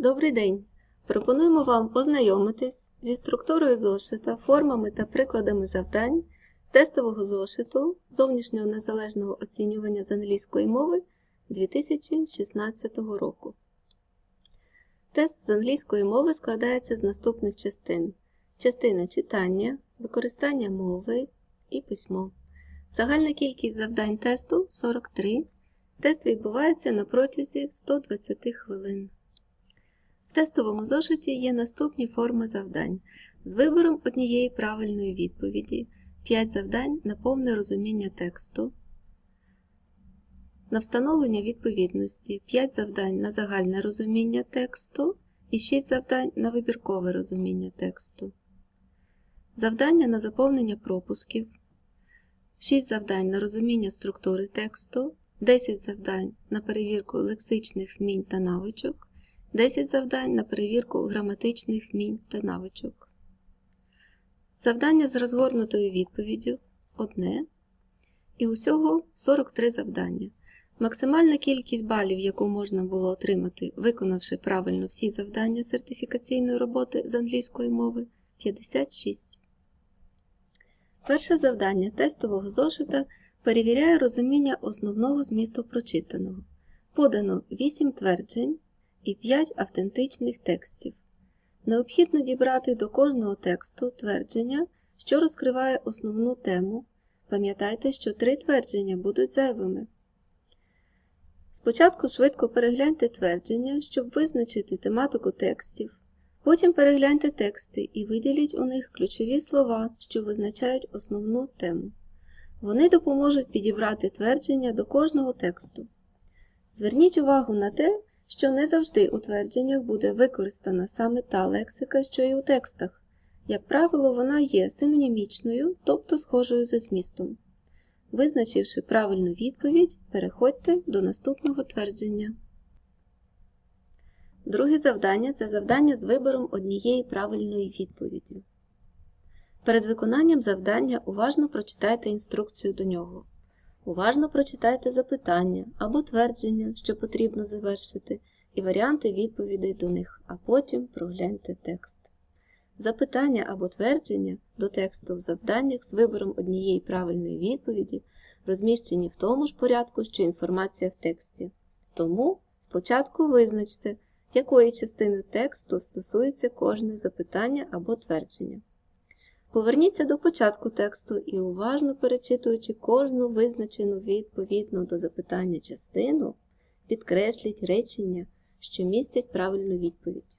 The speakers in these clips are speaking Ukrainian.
Добрий день! Пропонуємо вам ознайомитись зі структурою зошита, формами та прикладами завдань тестового зошиту зовнішнього незалежного оцінювання з англійської мови 2016 року. Тест з англійської мови складається з наступних частин: частина читання, використання мови і письмо. Загальна кількість завдань тесту 43. Тест відбувається на протязі 120 хвилин. В тестовому зошиті є наступні форми завдань з вибором однієї правильної відповіді, 5 завдань на повне розуміння тексту, на встановлення відповідності, 5 завдань на загальне розуміння тексту і 6 завдань на вибіркове розуміння тексту, завдання на заповнення пропусків, 6 завдань на розуміння структури тексту, 10 завдань на перевірку лексичних вмінь та навичок. 10 завдань на перевірку граматичних вмінь та навичок. Завдання з розгорнутою відповіддю одне. І усього 43 завдання. Максимальна кількість балів, яку можна було отримати, виконавши правильно всі завдання сертифікаційної роботи з англійської мови 56. Перше завдання тестового зошита перевіряє розуміння основного змісту прочитаного. Подано 8 тверджень і 5 автентичних текстів. Необхідно дібрати до кожного тексту твердження, що розкриває основну тему. Пам'ятайте, що три твердження будуть зайвими. Спочатку швидко перегляньте твердження, щоб визначити тематику текстів. Потім перегляньте тексти і виділіть у них ключові слова, що визначають основну тему. Вони допоможуть підібрати твердження до кожного тексту. Зверніть увагу на те, що не завжди у твердженнях буде використана саме та лексика, що і у текстах. Як правило, вона є синонімічною, тобто схожою за змістом. Визначивши правильну відповідь, переходьте до наступного твердження. Друге завдання це завдання з вибором однієї правильної відповіді. Перед виконанням завдання уважно прочитайте інструкцію до нього. Уважно прочитайте запитання або твердження, що потрібно завершити, і варіанти відповідей до них, а потім прогляньте текст. Запитання або твердження до тексту в завданнях з вибором однієї правильної відповіді розміщені в тому ж порядку, що інформація в тексті. Тому спочатку визначте, якої частини тексту стосується кожне запитання або твердження. Поверніться до початку тексту і, уважно перечитуючи кожну визначену відповідну до запитання частину, підкресліть речення, що містять правильну відповідь.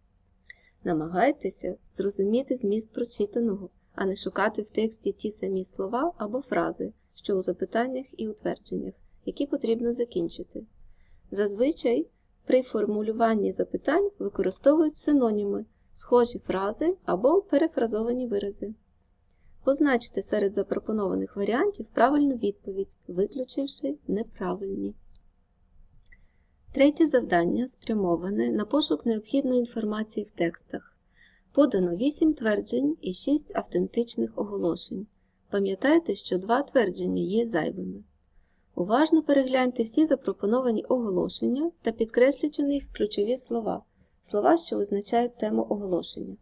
Намагайтеся зрозуміти зміст прочитаного, а не шукати в тексті ті самі слова або фрази, що у запитаннях і утвердженнях, які потрібно закінчити. Зазвичай при формулюванні запитань використовують синоніми, схожі фрази або перефразовані вирази. Позначте серед запропонованих варіантів правильну відповідь, виключивши неправильні. Третє завдання спрямоване на пошук необхідної інформації в текстах. Подано 8 тверджень і 6 автентичних оголошень. Пам'ятайте, що два твердження є зайвими. Уважно перегляньте всі запропоновані оголошення та підкресліть у них ключові слова, слова, що визначають тему оголошення.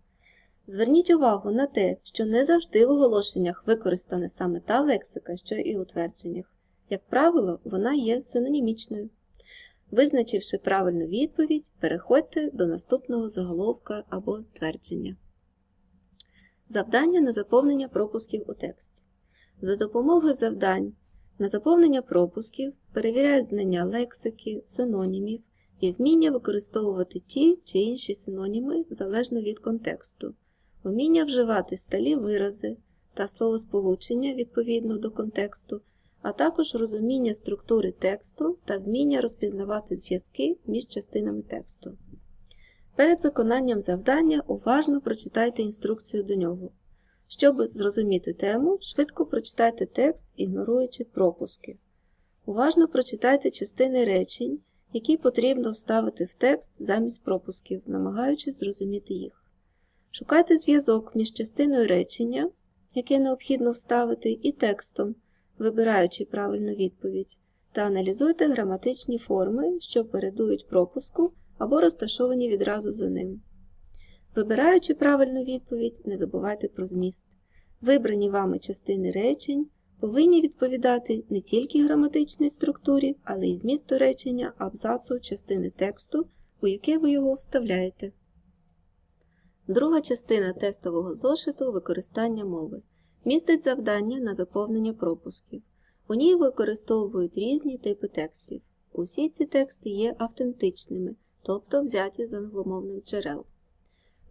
Зверніть увагу на те, що не завжди в оголошеннях використана саме та лексика, що і у твердженнях. Як правило, вона є синонімічною. Визначивши правильну відповідь, переходьте до наступного заголовка або твердження. Завдання на заповнення пропусків у тексті. За допомогою завдань на заповнення пропусків перевіряють знання лексики, синонімів і вміння використовувати ті чи інші синоніми залежно від контексту, вміння вживати сталі вирази та словосполучення відповідно до контексту, а також розуміння структури тексту та вміння розпізнавати зв'язки між частинами тексту. Перед виконанням завдання уважно прочитайте інструкцію до нього. Щоб зрозуміти тему, швидко прочитайте текст, ігноруючи пропуски. Уважно прочитайте частини речень, які потрібно вставити в текст замість пропусків, намагаючись зрозуміти їх. Шукайте зв'язок між частиною речення, яке необхідно вставити, і текстом, вибираючи правильну відповідь, та аналізуйте граматичні форми, що передують пропуску або розташовані відразу за ним. Вибираючи правильну відповідь, не забувайте про зміст. Вибрані вами частини речень повинні відповідати не тільки граматичній структурі, але й змісту речення абзацу частини тексту, у яке ви його вставляєте. Друга частина тестового зошиту використання мови містить завдання на заповнення пропусків. У ній використовують різні типи текстів. Усі ці тексти є автентичними, тобто взяті з англомовних джерел.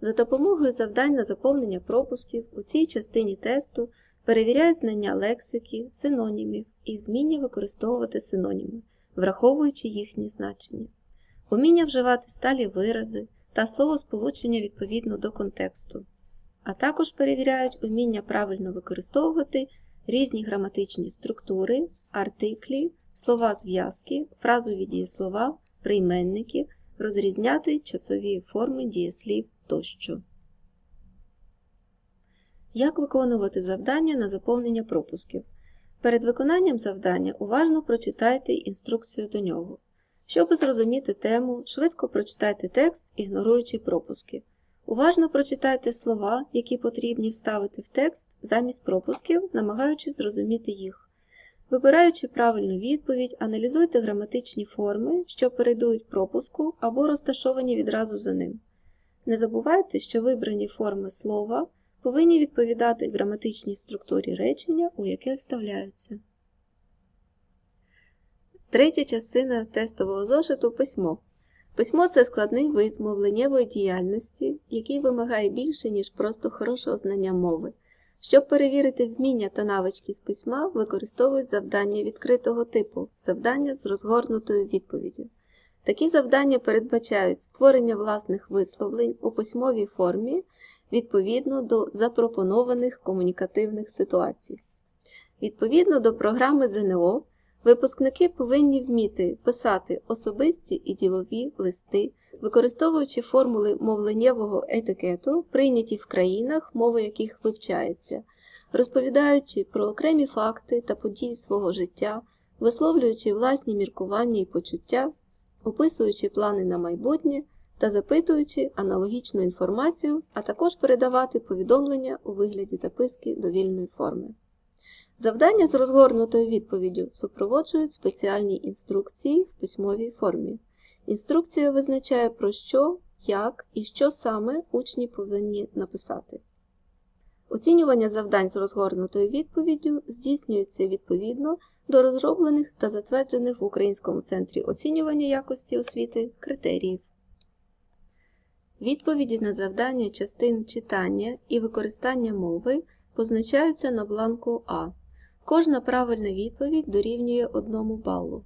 За допомогою завдань на заповнення пропусків у цій частині тесту перевіряють знання лексики, синонімів і вміння використовувати синоніми, враховуючи їхні значення, уміння вживати сталі вирази та словосполучення відповідно до контексту, а також перевіряють уміння правильно використовувати різні граматичні структури, артиклі, слова зв'язки, фразові дієслова, прийменники, розрізняти часові форми дієслів тощо. Як виконувати завдання на заповнення пропусків? Перед виконанням завдання уважно прочитайте інструкцію до нього. Щоб зрозуміти тему, швидко прочитайте текст, ігноруючи пропуски. Уважно прочитайте слова, які потрібні вставити в текст замість пропусків, намагаючись зрозуміти їх. Вибираючи правильну відповідь, аналізуйте граматичні форми, що перейдуть пропуску або розташовані відразу за ним. Не забувайте, що вибрані форми слова повинні відповідати граматичній структурі речення, у яке вставляються. Третя частина тестового зошиту письмо. Письмо це складний вид мовленнєвої діяльності, який вимагає більше, ніж просто хорошого знання мови. Щоб перевірити вміння та навички з письма, використовують завдання відкритого типу, завдання з розгорнутою відповіддю. Такі завдання передбачають створення власних висловлень у письмовій формі відповідно до запропонованих комунікативних ситуацій. Відповідно до програми ЗНО, випускники повинні вміти писати особисті і ділові листи, використовуючи формули мовленнєвого етикету, прийняті в країнах, мова яких вивчається, розповідаючи про окремі факти та події свого життя, висловлюючи власні міркування і почуття, описуючи плани на майбутнє та запитуючи аналогічну інформацію, а також передавати повідомлення у вигляді записки довільної форми. Завдання з розгорнутою відповіддю супроводжують спеціальні інструкції в письмовій формі. Інструкція визначає, про що, як і що саме учні повинні написати. Оцінювання завдань з розгорнутою відповіддю здійснюється відповідно до розроблених та затверджених в Українському центрі оцінювання якості освіти критеріїв. Відповіді на завдання частин читання і використання мови позначаються на бланку А. Кожна правильна відповідь дорівнює 1 балу.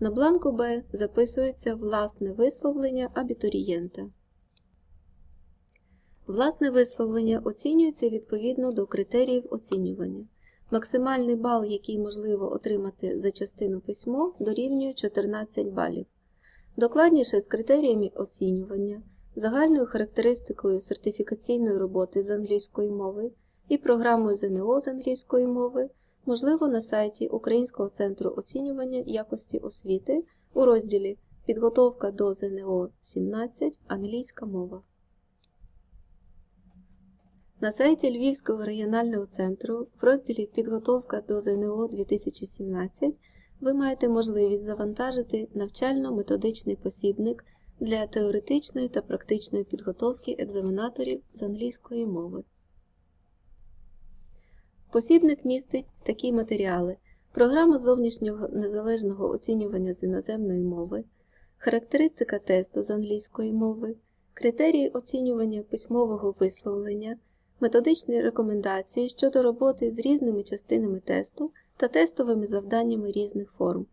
На бланку Б записується власне висловлення абітурієнта. Власне висловлення оцінюється відповідно до критеріїв оцінювання. Максимальний бал, який можливо отримати за частину письмо, дорівнює 14 балів. Докладніше з критеріями оцінювання, загальною характеристикою сертифікаційної роботи з англійської мови і програмою ЗНО з англійської мови можливо на сайті Українського центру оцінювання якості освіти у розділі Підготовка до ЗНО 17 Англійська мова. На сайті Львівського регіонального центру в розділі Підготовка до ЗНО 2017 ви маєте можливість завантажити навчально-методичний посібник для теоретичної та практичної підготовки екзаменаторів з англійської мови. Посібник містить такі матеріали: програма зовнішнього незалежного оцінювання з іноземної мови, характеристика тесту з англійської мови, критерії оцінювання письмового висловлення, методичні рекомендації щодо роботи з різними частинами тесту та тестовими завданнями різних форм,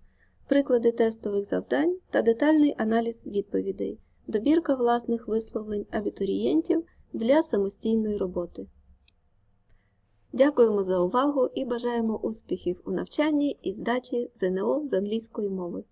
приклади тестових завдань та детальний аналіз відповідей, добірка власних висловлень абітурієнтів для самостійної роботи. Дякуємо за увагу і бажаємо успіхів у навчанні і здачі ЗНО з англійської мови.